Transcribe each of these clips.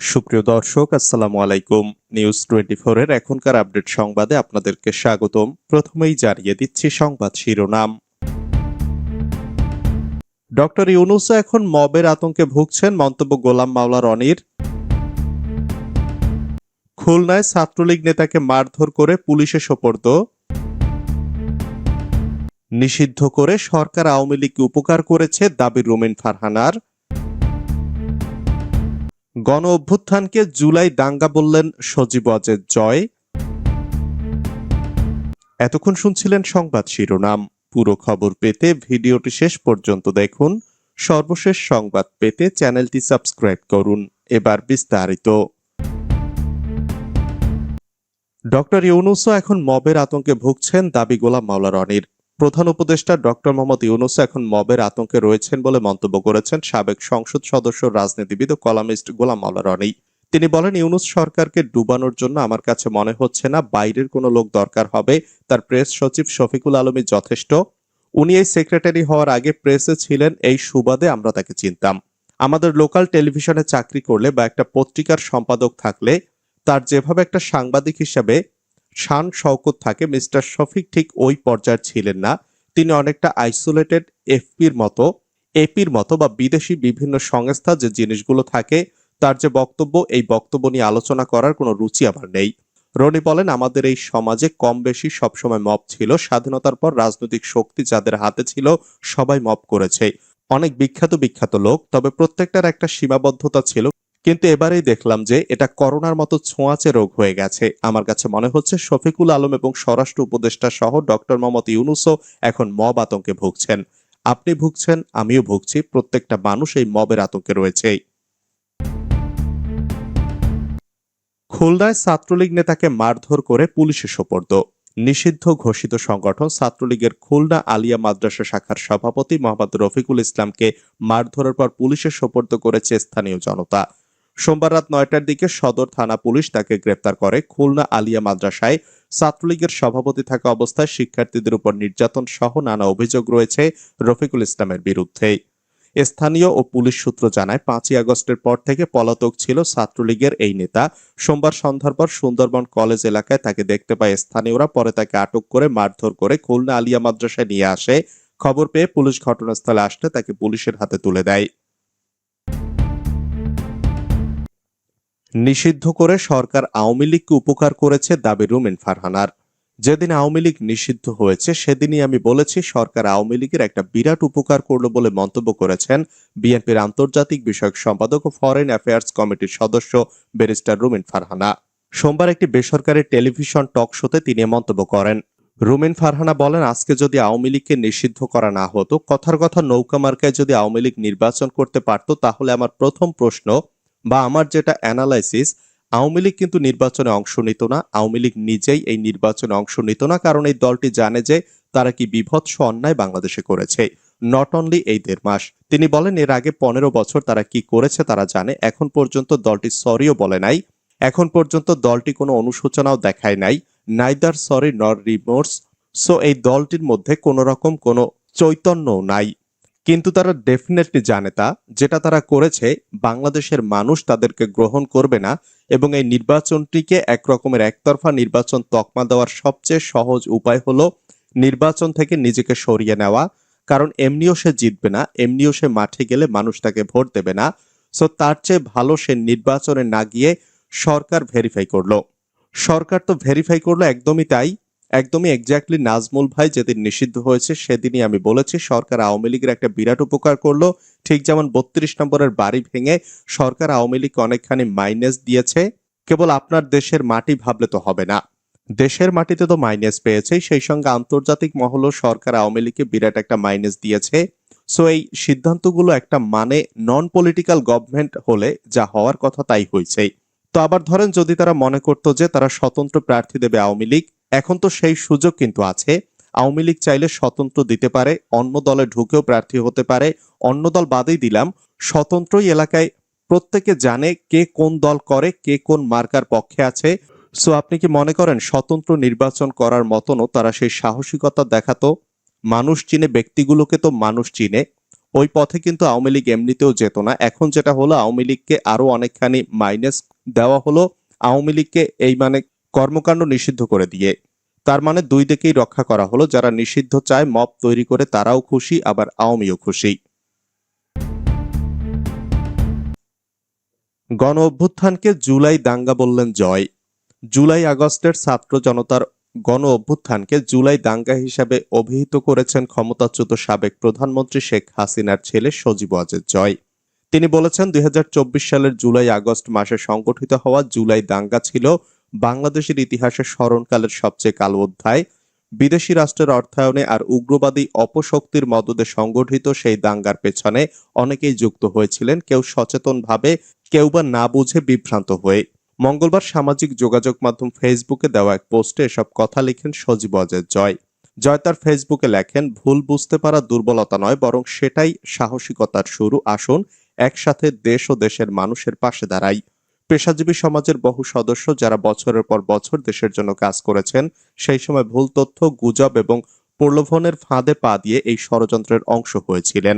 সুপ্রিয় দর্শক, আসসালামু আলাইকুম। নিউজ টোয়েন্টি এর এখনকার আপডেট সংবাদে আপনাদেরকে স্বাগতম। প্রথমেই জানিয়ে দিচ্ছি সংবাদ শিরোনাম। ডক্টর ইউনুসও এখন মবের আতঙ্কে ভুগছেন মন্তব্য গোলাম মাওলা রনির। খুলনায় ছাত্রলীগ নেতাকে মারধর করে পুলিশে সোপর্দ। নিষিদ্ধ করে সরকার আওয়ামী লীগকে উপকার করেছে দাবি রুমিন ফারহানার। গণ অভ্যুত্থানকে জুলাই দাঙ্গা বললেন সজীব অজের জয়। এতক্ষণ শুনছিলেন সংবাদ শিরোনাম। পুরো খবর পেতে ভিডিওটি শেষ পর্যন্ত দেখুন। সর্বশেষ সংবাদ পেতে চ্যানেলটি সাবস্ক্রাইব করুন। এবার বিস্তারিত। ডক্টর ইউনুসও এখন মবের আতঙ্কে ভুগছেন দাবি গোলাম মাওলা রনির। প্রধান উপদেষ্টা ডক্টর মোহাম্মদ ইউনুস এখন মবের আতঙ্কে রয়েছেন বলে মন্তব্য করেছেন সাবেক সংসদ সদস্য, রাজনীতিবিদ ও কলামিস্ট গোলাম মাওলা রনি। তিনি বলেন, ইউনুস সরকারকে ডুবানোর জন্য আমার কাছে মনে হচ্ছে না বাইরের কোনো লোক দরকার হবে। তার প্রেস সচিব শফিকুল আলমী যথেষ্ট। উনি এই সেক্রেটারি হওয়ার আগে প্রেসে ছিলেন, এই সুবাদে আমরা তাকে চিনতাম। আমাদের লোকাল টেলিভিশনে চাকরি করলে বা একটা পত্রিকার সম্পাদক থাকলে তার যেভাবে একটা সাংবাদিক হিসাবে শান শওকত থাকে, মিস্টার শফিক ঠিক ওই পর্যায়ে ছিলেন না। তিনি অনেকটা আইসোলেটেড এফপির মতো, এপির মতো বা বিদেশি বিভিন্ন সংস্থা যে জিনিসগুলো থাকে, তার যে বক্তব্য, এই বক্তব্য নিয়ে আলোচনা করার কোনো রুচি আমার নেই। রনি বলেন, আমাদের এই সমাজে কম বেশি সবসময় মব ছিল, স্বাধীনতার পর রাজনৈতিক শক্তি যাদের হাতে ছিল, সবাই মব করেছে। অনেক বিখ্যাত বিখ্যাত লোক, তবে প্রত্যেকটার একটা সীমাবদ্ধতা ছিল কিন্তু এবারেই দেখলাম যে এটা করোনার মতো ছোঁয়াচে রোগ হয়ে গেছে। আমার কাছে মনে হচ্ছে শফিকুল আলম এবং স্বরাষ্ট্র উপদেষ্টা সহ ডক্টর মোহাম্মদ ইউনুসও এখন মব আতঙ্কে ভুগছেন। আপনি ভুগছেন, আমিও ভুগছি, প্রত্যেকটা মানুষ এই মবের আতঙ্কে রয়েছে খুলনায় ছাত্রলীগ নেতাকে মারধর করে পুলিশে সোপর্দ। নিষিদ্ধ ঘোষিত সংগঠন ছাত্রলীগের খুলনা আলিয়া মাদ্রাসা শাখার সভাপতি মোহাম্মদ রফিকুল ইসলামকে মারধরের পর পুলিশে সোপর্দ করেছে স্থানীয় জনতা। সোমবার রাত নয়টার দিকে সদর থানা পুলিশ তাকে গ্রেপ্তার করে খুলনা আলিয়া মাদ্রাসায় ছাত্রলীগের সভাপতি থাকা অবস্থায় শিক্ষার্থীদের উপর নির্যাতন সহ নানা অভিযোগ রয়েছে রফিকুল ইসলামের বিরুদ্ধে। স্থানীয় ও পুলিশ সূত্র জানায়, পাঁচই আগস্টের পর থেকে পলাতক ছিল ছাত্রলীগের এই নেতা। সোমবার সন্ধ্যার পর সুন্দরবন কলেজ এলাকায় তাকে দেখতে পায় স্থানীয়রা, পরে তাকে আটক করে মারধর করে খুলনা আলিয়া মাদ্রাসায় নিয়ে আসে। খবর পেয়ে পুলিশ ঘটনাস্থলে আসলে তাকে পুলিশের হাতে তুলে দেয়। নিষিদ্ধ করে সরকার আওয়ামী লীগকে উপকার করেছে দাবি রুমেন ফারহানার। যেদিন আওয়ামী লীগ নিষিদ্ধ হয়েছে, সেদিনই আমি বলেছি সরকার আওয়ামী লীগের একটা বিরাট উপকার করল বলে মন্তব্য করেছেন বিএনপির আন্তর্জাতিক বিষয়ক সম্পাদক ও ফরেন অ্যাফেয়ার্স কমিটির সদস্য ব্যারিস্টার রুমিন ফারহানা। সোমবার একটি বেসরকারি টেলিভিশন টক শোতে তিনি মন্তব্য করেন। রুমিন ফারহানা বলেন, আজকে যদি আওয়ামী লীগকে নিষিদ্ধ করা না হতো, কথার কথা নৌকা মার্কায় যদি আওয়ামী লীগ নির্বাচন করতে পারত, তাহলে আমার প্রথম প্রশ্ন বা আমার যেটা অ্যানালাইসিস আওয়ামী লীগ কিন্তু নির্বাচনে অংশ নিত না। আওয়ামী লীগ নিজেই এই নির্বাচনে অংশ নিত না, কারণ এই দলটি জানে যে তারা কি বিভৎস অন্যায় বাংলাদেশে করেছে। নট অনলি এই দেড় মাস, তিনি বলেন এর আগে পনেরো বছর তারা কি করেছে তারা জানে, এখন পর্যন্ত দলটি সরিও বলে নাই। এখন পর্যন্ত দলটি কোনো অনুশোচনাও দেখায় নাই neither sorry nor remorse so এই দলটির মধ্যে কোনো রকম কোনো চৈতন্যও নাই। কিন্তু তারা ডেফিনেটলি জানে তা, যেটা তারা করেছে, বাংলাদেশের মানুষ তাদেরকে গ্রহণ করবে না এবং এই নির্বাচনটিকে একরকমের একতরফা নির্বাচন তকমা দেওয়ার সবচেয়ে সহজ উপায় হলো নির্বাচন থেকে নিজেকে সরিয়ে নেওয়া। কারণ এমনিও সে জিতবে না, এমনিও সে মাঠে গেলে মানুষ তাকে ভোট দেবে না। সো তার চেয়ে ভালো সে নির্বাচনে না গিয়ে সরকার ভেরিফাই করল। সরকার তো ভেরিফাই করল, একদমই তাই। একদমই এক্স্যাক্টলি নাজমুল ভাই যেদিন নিষিদ্ধ হয়েছে, সেদিনই আমি বলেছি, সরকার আওয়ামী লীগের একটা বিরাট উপকার করল। ঠিক যেমন বত্রিশ নম্বরের বাড়ি ভেঙে সরকার আওয়ামী লীগ অনেকখানি মাইনাস দিয়েছে। কেবল আপনার দেশের মাটি ভাবলে তো হবে না। দেশের মাটিতে তো মাইনাস পেয়েছে সেই সঙ্গে আন্তর্জাতিক মহলও সরকার আওয়ামী লীগকে বিরাট একটা মাইনাস দিয়েছে। সো এই সিদ্ধান্তগুলো একটা মানে নন পলিটিক্যাল গভর্নমেন্ট হলে যা হওয়ার কথা তাই হয়েছে তো আবার ধরেন যদি তারা মনে করতো যে তারা স্বতন্ত্র প্রার্থী দেবে আওয়ামী লীগ এখন তো সেই সুযোগ কিন্তু আছে। আওয়ামী লীগ চাইলে স্বতন্ত্র দিতে পারে, অন্য দলে ঢুকেও প্রার্থী হতে পারে। অন্য দল বাদেই দিলাম, স্বতন্ত্রই এলাকায় প্রত্যেকে জানে কে কোন দল করে, কে কোন মার্কার পক্ষে আছে। সো আপনি কি মনে করেন স্বতন্ত্র নির্বাচন করার মতনও তারা সেই সাহসিকতা দেখাতো? মানুষ চিনে, ব্যক্তিগুলোকে তো মানুষ চিনে। ওই পথে কিন্তু আওয়ামী লীগ এমনিতেও যেত না। এখন যেটা হলো, আওয়ামী লীগকে আরও অনেকখানি মাইনাস দেওয়া হলো। আওয়ামী লীগকে এই মানে কর্মকাণ্ড নিষিদ্ধ করে দিয়ে। তার মানে দুই দিকেই রক্ষা করা হলো, যারা নিষিদ্ধ চায় মপ তৈরি করে তারাও খুশি, আবার আওয়ামীও খুশি। গণ অভ্যুত্থানকে জুলাই দাঙ্গা বললেন জয়। জুলাই আগস্টের ছাত্র জনতার গণ অভ্যুত্থানকে জুলাই দাঙ্গা হিসাবে অভিহিত করেছেন ক্ষমতাচ্যুত সাবেক প্রধানমন্ত্রী শেখ হাসিনার ছেলে সজীব ওয়াজেদ জয়। তিনি বলেছেন, দুই হাজার চব্বিশ সালের জুলাই আগস্ট মাসে সংগঠিত হওয়া জুলাই দাঙ্গা ছিল বাংলাদেশের ইতিহাসে স্মরণকালের সবচেয়ে কালো অধ্যায়। বিদেশি রাষ্ট্রের অর্থায়নে আর উগ্রবাদী অপশক্তির মদদে সংগঠিত সেই দাঙ্গার পেছনে অনেকেই যুক্ত হয়েছিলেন। কেউ সচেতনভাবে, কেউ বা না বুঝে বিভ্রান্ত হয়ে। মঙ্গলবার সামাজিক যোগাযোগ মাধ্যম ফেসবুকে দেওয়া এক পোস্টে এসব কথা লিখেন সজীব অজয় জয়। জয় তার ফেসবুকে লেখেন, ভুল বুঝতে পারা দুর্বলতা নয়, বরং সেটাই সাহসিকতার শুরু। আসুন, একসাথে দেশ ও দেশের মানুষের পাশে দাঁড়াই। পেশাজীবী সমাজের বহু সদস্য যারা বছরের পর বছর দেশের জন্য কাজ করেছেন, সেই সময় ভুল তথ্য, গুজব এবং প্রলোভনের ফাঁদে পা দিয়ে এই ষড়যন্ত্রের অংশ হয়েছিলেন।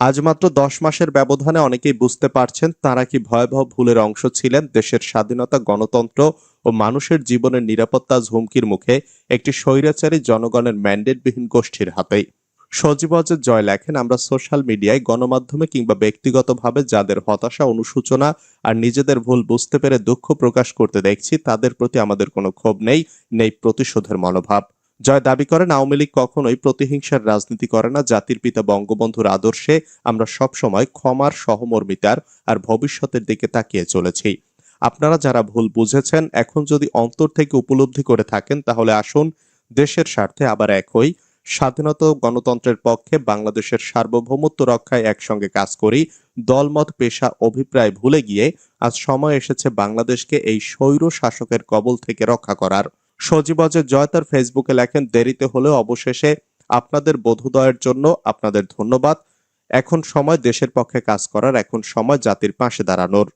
আজ মাত্র দশ মাসের ব্যবধানে অনেকেই বুঝতে পারছেন তারা কি ভয়াবহ ভুলের অংশ ছিলেন দেশের স্বাধীনতা, গণতন্ত্র ও মানুষের জীবনের নিরাপত্তা ঝুমকির মুখে একটি স্বৈরাচারী জনগণের ম্যান্ডেটবিহীন গোষ্ঠীর হাতেই। সজীব অজের জয় লেখেন, আমরা সোশ্যাল মিডিয়ায় গণমাধ্যমে কিংবা ব্যক্তিগতভাবে যাদের হতাশা, অনুশোচনা আর নিজেদের ভুল বুঝতে পেরে দুঃখ প্রকাশ করতে দেখছি, তাদের প্রতি আমাদের কোনো ক্ষোভ নেই নেই প্রতিশোধের মনোভাব। জয় দাবি করেন, আওয়ামী লীগ কখনোই প্রতিহিংসার রাজনীতি করে না, জাতির পিতা বঙ্গবন্ধুর আদর্শে আমরা সব সময় ক্ষমার সহমর্মিতার আর ভবিষ্যতের দিকে তাকিয়ে চলেছি। আপনারা যারা ভুল বুঝেছেন, এখন যদি অন্তর থেকে উপলব্ধি করে থাকেন, তাহলে আসুন, দেশের স্বার্থে আবার এক হই। স্বাধীনতা ও গণতন্ত্রের পক্ষে বাংলাদেশের সার্বভৌমত্ব রক্ষায় একসঙ্গে কাজ করি, দলমত, পেশা, অভিপ্রায় ভুলে গিয়ে আজ সময় এসেছে বাংলাদেশকে এই স্বৈর শাসকের কবল থেকে রক্ষা করার। সজীবজের জয় তার ফেসবুকে লেখেন, দেরিতে হলেও অবশেষে আপনাদের বোধোদয়ের জন্য আপনাদের ধন্যবাদ। এখন সময় দেশের পক্ষে কাজ করার, এখন সময় জাতির পাশে দাঁড়ানোর।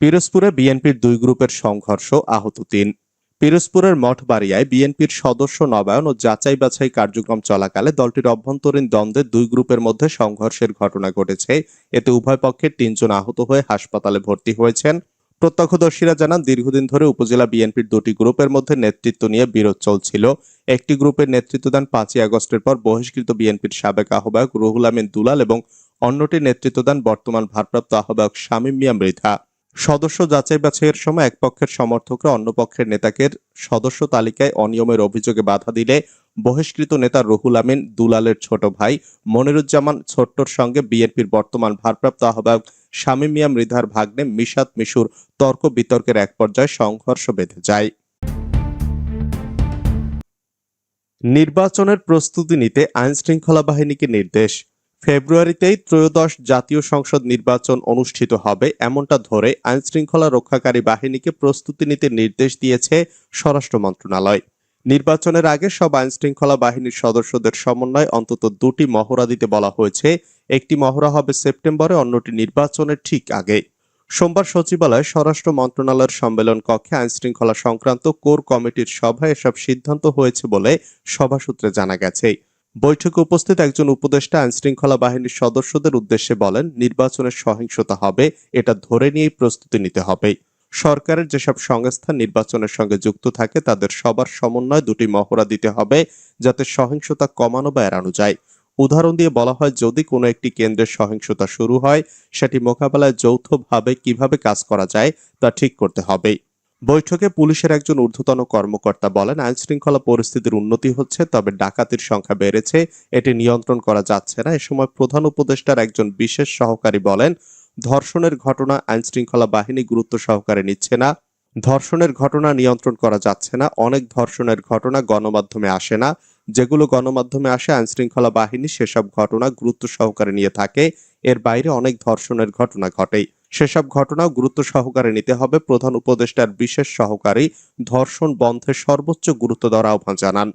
পিরোজপুরে বিএনপির দুই গ্রুপের সংঘর্ষ আহত তিন। পিরোজপুরের মঠবাড়িয়ায় বিএনপির সদস্য নবায়ন ও যাচাই বাছাই কার্যক্রম চলাকালে দলটির অভ্যন্তরীণ দ্বন্দ্বে দুই গ্রুপের মধ্যে সংঘর্ষের ঘটনা ঘটেছে। এতে উভয় পক্ষের তিনজন আহত হয়ে হাসপাতালে ভর্তি হয়েছেন। প্রত্যক্ষদর্শীরা জানান, দীর্ঘদিন ধরে উপজেলা বিএনপির দুটি গ্রুপের মধ্যে নেতৃত্ব নিয়ে বিরোধ চলছিল। একটি গ্রুপের নেতৃত্ব দেন পাঁচই আগস্টের পর বহিষ্কৃত বিএনপির সাবেক আহ্বায়ক রুহুল আমিন দুলাল এবং অন্যটি নেতৃত্ব দেন বর্তমান ভারপ্রাপ্ত আহ্বায়ক শামীম মিয়া মৃধা। সদস্য যাচাই বাছাইয়ের সময় এক পক্ষের সমর্থকরা অন্য পক্ষের নেতাকে সদস্য তালিকায় অনিয়মের অভিযোগে বাধা দিলে বহিষ্কৃত নেতা রুহুল আমিন, দুলালের ছোট ভাই মনিরুজ্জামান ছোট্টর সঙ্গে বিএনপির বর্তমান ভারপ্রাপ্ত আহ্বায়ক শামীম মিয়া মৃধার ভাগ্নে মিশাত মিশুর তর্ক বিতর্কের এক পর্যায়ে সংঘর্ষ বেঁধে যায়। নির্বাচনের প্রস্তুতি নিতে আইন শৃঙ্খলা বাহিনীকে নির্দেশ। ফেব্রুয়ারিতেই ত্রয়োদশ জাতীয় সংসদ নির্বাচন অনুষ্ঠিত হবে। এমনটা ধরে আইন শৃঙ্খলা রক্ষাকারী বাহিনীকে প্রস্তুতি নিতে নির্দেশ দিয়েছে স্বরাষ্ট্র মন্ত্রণালয়। নির্বাচনের আগে সব আইন শৃঙ্খলা বাহিনীর সদস্যদের সমন্বয় অন্তত দুটি মহড়া দিতে বলা হয়েছে। একটি মহড়া হবে সেপ্টেম্বরে, অন্যটি নির্বাচনের ঠিক আগে। সোমবার সচিবালয়ে স্বরাষ্ট্র মন্ত্রণালয়ের সম্মেলন কক্ষে আইন শৃঙ্খলা সংক্রান্ত কোর কমিটির সভায় এসব সিদ্ধান্ত হয়েছে বলে সভা সূত্রে জানা গেছে। বৈঠকে উপস্থিত একজন উপদেষ্টা আইন শৃঙ্খলা বাহিনীর সদস্যদের উদ্দেশ্যে বলেন, নির্বাচনের সহিংসতা হবে, এটা ধরে নিয়েই প্রস্তুতি নিতে হবে। সরকারের যেসব সংস্থা নির্বাচনের সঙ্গে যুক্ত থাকে, তাদের সবার সমন্বয় দুটি মহড়া দিতে হবে, যাতে সহিংসতা কমানো বা এড়ানো যায়। উদাহরণ দিয়ে বলা হয়, যদি কোনো একটি কেন্দ্রের সহিংসতা শুরু হয়, সেটি মোকাবেলায় যৌথভাবে কীভাবে কাজ করা যায়, তা ঠিক করতে হবে। বৈঠকে পুলিশের একজন ঊর্ধ্বতন কর্মকর্তা বলেন আইন শৃঙ্খলা পরিস্থিতির উন্নতি হচ্ছে, তবে ডাকাতির সংখ্যা বেড়েছে, এটি নিয়ন্ত্রণ করা যাচ্ছে না। এ সময় প্রধান উপদেষ্টার একজন বিশেষ সহকারী বলেন, ধর্ষণের ঘটনা আইন শৃঙ্খলা বাহিনী গুরুত্ব সহকারে নিচ্ছে না, ধর্ষণের ঘটনা নিয়ন্ত্রণ করা যাচ্ছে না, অনেক ধর্ষণের ঘটনা গণমাধ্যমে আসে না, যেগুলো গণমাধ্যমে আসে আইন শৃঙ্খলা বাহিনী সেসব ঘটনা গুরুত্ব সহকারে নিয়ে থাকে, এর বাইরে অনেক ধর্ষণের ঘটনা ঘটে সেসব ঘটনাও গুরুত্ব সহকারে নিতে হবে। প্রধান উপদেষ্টার বিশেষ সহকারী ধর্ষণ বন্ধে সর্বোচ্চ গুরুত্ব দেওয়ার আহ্বান জানান।